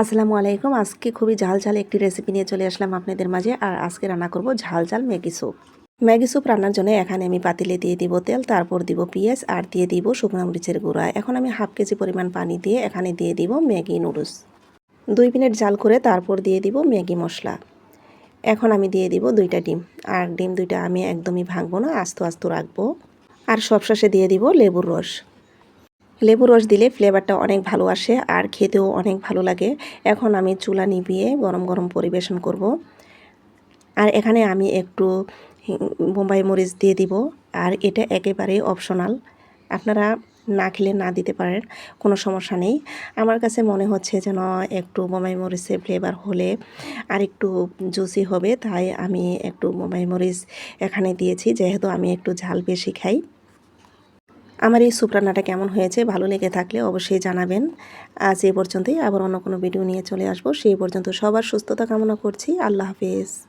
আসসালামু আলাইকুম। আজকে খুবই ঝাল ঝাল একটি রেসিপি নিয়ে চলে আসলাম আপনাদের মাঝে। আর আজকে রান্না করব ঝাল ঝাল ম্যাগি স্যুপ ম্যাগি স্যুপ রান্নার জন্য এখানে আমি পাতিলে দিয়ে দিব তেল, তারপর দিব পেঁয়াজ, আর দিয়ে দিব শুকনো মরিচের গুঁড়া। এখন আমি হাফ কেজি পরিমাণ পানি দিয়ে এখানে দিয়ে দিব ম্যাগি নুডলস দুই মিনিট জাল করে তারপর দিয়ে দিব ম্যাগি মশলা। এখন আমি দিয়ে দিব দুইটা ডিম। আর ডিম দুইটা আমি একদমই ভাঙবো না, আস্ত আস্ত রাখব। আর সবশেষে দিয়ে দিব লেবুর রস। লেবু রস দিলে ফ্লেভারটা অনেক ভালো আসে আর খেতেও অনেক ভালো লাগে। এখন আমি চুলা নিভিয়ে গরম গরম পরিবেশন করব। আর এখানে আমি একটু বোম্বাই মরিচ দিয়ে দিব আর এটা একেবারেই অপশনাল আপনারা না খেলে না দিতে পারেন, কোনো সমস্যা নেই। আমার কাছে মনে হচ্ছে যেন একটু বোম্বাই মরিচের ফ্লেভার হলে আর একটু জুসি হবে, তাই আমি একটু বোম্বাই মরিচ এখানে দিয়েছি, যেহেতু আমি একটু ঝাল বেশি খাই। আমার এই সুপ্রানাটা কেমন হয়েছে, ভালো লেগে থাকলে অবশ্যই জানাবেন। আজ এ পর্যন্তই, আবার অন্য কোনো ভিডিও নিয়ে চলে আসব। সেই পর্যন্ত সবার সুস্থতা কামনা করছি। আল্লাহ হাফিজ।